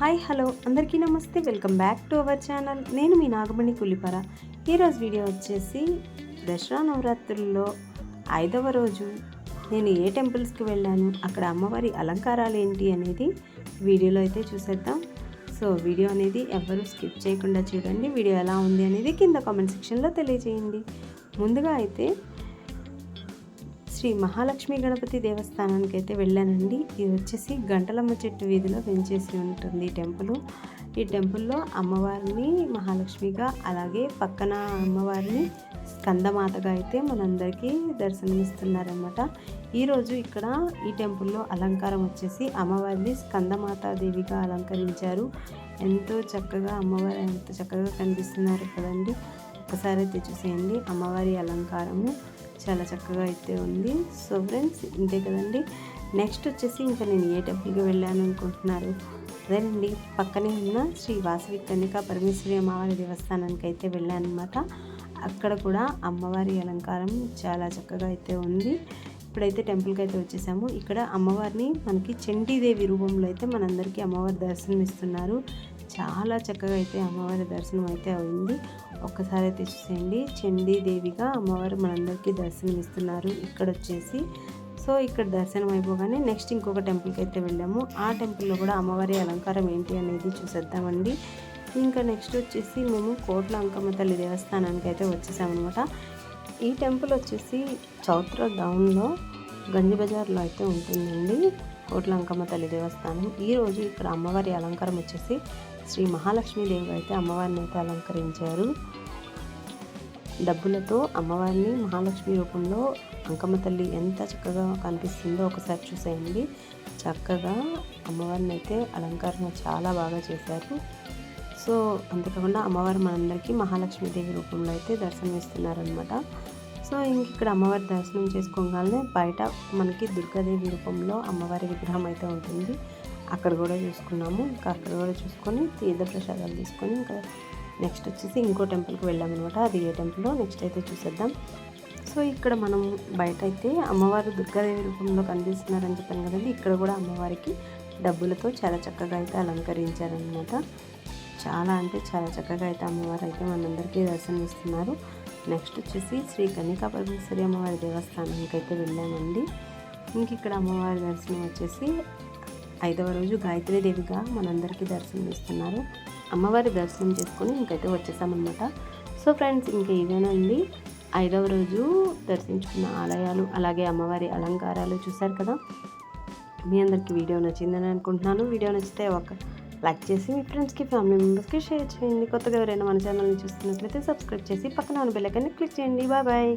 Hi hello. అందరికీ నమస్తే. Welcome back to our channel. నేను మీ నాగమణి కులిపర. ఈరోజు వీడియో వచ్చేసి దసరా నవరాత్రుల్లో ఐదవ రోజు నేను ఏ టెంపుల్స్కి వెళ్ళాను అక్కడ అమ్మవారి అలంకారాలు ఏంటి అనేది వీడియోలో అయితే చూసేద్దాం. సో వీడియో అనేది ఎవరు స్కిప్ చేయకుండా చూడండి. వీడియో ఎలా ఉంది అనేది కింద కామెంట్ సెక్షన్లో తెలియజేయండి. ముందుగా అయితే శ్రీ మహాలక్ష్మి గణపతి దేవస్థానానికి అయితే వెళ్ళానండి. ఇది వచ్చేసి గంటలమ్మ చెట్టు వీధిలో పెంచేసి ఉంటుంది ఈ టెంపుల్. ఈ టెంపుల్లో అమ్మవారిని మహాలక్ష్మిగా అలాగే పక్కన అమ్మవారిని స్కందమాతగా అయితే మనందరికీ దర్శనమిస్తున్నారనమాట ఈరోజు ఇక్కడ ఈ టెంపుల్లో అలంకారం వచ్చేసి అమ్మవారిని స్కందమాతాదేవిగా అలంకరించారు. ఎంతో చక్కగా అమ్మవారు ఎంత చక్కగా కనిపిస్తున్నారు కదండి. ఒక్కసారి అయితే చూసేయండి అమ్మవారి అలంకారము చాలా చక్కగా అయితే ఉంది. సో ఫ్రెండ్స్ ఇంతే కదండి. నెక్స్ట్ వచ్చేసి ఇంకా నేను ఏ టెంపుల్కి వెళ్ళాను అనుకుంటున్నారు? అదేనండి పక్కనే ఉన్న శ్రీ వాసవి కన్నికా పరమేశ్వరి అమ్మవారి దేవస్థానానికి అయితే వెళ్ళాను అనమాట అక్కడ కూడా అమ్మవారి అలంకారం చాలా చక్కగా అయితే ఉంది. ఇప్పుడైతే టెంపుల్కి అయితే వచ్చేసాము. ఇక్కడ అమ్మవారిని మనకి చండీదేవి రూపంలో అయితే మనందరికీ అమ్మవారి దర్శనం ఇస్తున్నారు చాలా చక్కగా అయితే అమ్మవారి దర్శనం అయితే అయింది. ఒక్కసారి అయితే చూసేయండి. చండీదేవిగా అమ్మవారు మనందరికీ దర్శనం ఇస్తున్నారు ఇక్కడ వచ్చేసి. సో ఇక్కడ దర్శనం అయిపోగానే నెక్స్ట్ ఇంకొక టెంపుల్కి అయితే వెళ్ళాము. ఆ టెంపుల్లో కూడా అమ్మవారి అలంకారం ఏంటి అనేది చూసేద్దామండి. ఇంకా నెక్స్ట్ వచ్చేసి మేము కోట్ల అంకమ్మ తల్లి దేవస్థానానికి అయితే వచ్చేసామన్నమాట. ఈ టెంపుల్ వచ్చేసి చౌత్ర డౌన్లో గంజి బజార్లో అయితే ఉంటుందండి. కోట్ల అంకమ్మ తల్లి దేవస్థానం. ఈరోజు ఇక్కడ అమ్మవారి అలంకారం వచ్చేసి శ్రీ మహాలక్ష్మీదేవి అయితే అమ్మవారిని అయితే అలంకరించారు. డబ్బులతో అమ్మవారిని మహాలక్ష్మి రూపంలో అంకమ్మ తల్లి ఎంత చక్కగా కనిపిస్తుందో ఒకసారి చూసేయండి. చక్కగా అమ్మవారిని అయితే అలంకరణ చాలా బాగా చేశారు. సో అంతేకాకుండా అమ్మవారు మనందరికీ మహాలక్ష్మీదేవి రూపంలో అయితే దర్శనం ఇస్తున్నారనమాట సో ఇంక ఇక్కడ అమ్మవారి దర్శనం చేసుకోగానే బయట మనకి దుర్గాదేవి రూపంలో అమ్మవారి విగ్రహం అయితే ఉంటుంది. అక్కడ కూడా చూసుకున్నాము. ఇంకా అక్కడ కూడా చూసుకొని తీర్థ ప్రసాదాలు తీసుకొని ఇంకా నెక్స్ట్ వచ్చేసి ఇంకో టెంపుల్కి వెళ్ళామన్నమాట. అది ఏ టెంపుల్లో నెక్స్ట్ అయితే చూసేద్దాం. సో ఇక్కడ మనం బయట అయితే అమ్మవారు దుర్గాదేవి రూపంలో కనిపిస్తున్నారని చెప్పాను కదండి. ఇక్కడ కూడా అమ్మవారికి డబ్బులతో చాలా చక్కగా అయితే అలంకరించారనమాట చాలా అంటే చాలా చక్కగా అయితే అమ్మవారు అయితే మనందరికీ దర్శనం ఇస్తున్నారు నెక్స్ట్ వచ్చేసి శ్రీ కన్యకా పరమేశ్వరి అమ్మవారి దేవస్థానానికి అయితే వెళ్ళామండి. ఇంక ఇక్కడ అమ్మవారి దర్శనం వచ్చేసి ఐదవ రోజు గాయత్రీదేవిగా మనందరికీ దర్శనం ఇస్తున్నారు అమ్మవారి దర్శనం చేసుకొని ఇంకైతే వచ్చేసామన్నమాట. సో ఫ్రెండ్స్ ఇంకా ఇదేనండి ఐదవ రోజు దర్శించుకున్న ఆలయాలు అలాగే అమ్మవారి అలంకారాలు చూశారు కదా? మీ అందరికీ వీడియో నచ్చిందని అనుకుంటున్నాను. వీడియో నచ్చితే ఒక లైక్ చేసి మీ ఫ్రెండ్స్కి ఫ్యామిలీ మెంబర్స్కి షేర్ చేయండి. కొత్తగా ఎవరైనా మన ఛానల్ని చూస్తున్నట్లయితే సబ్స్క్రైబ్ చేసి పక్కన ఉన్న బెల్లైకాన్ని క్లిక్ చేయండి. Bye bye.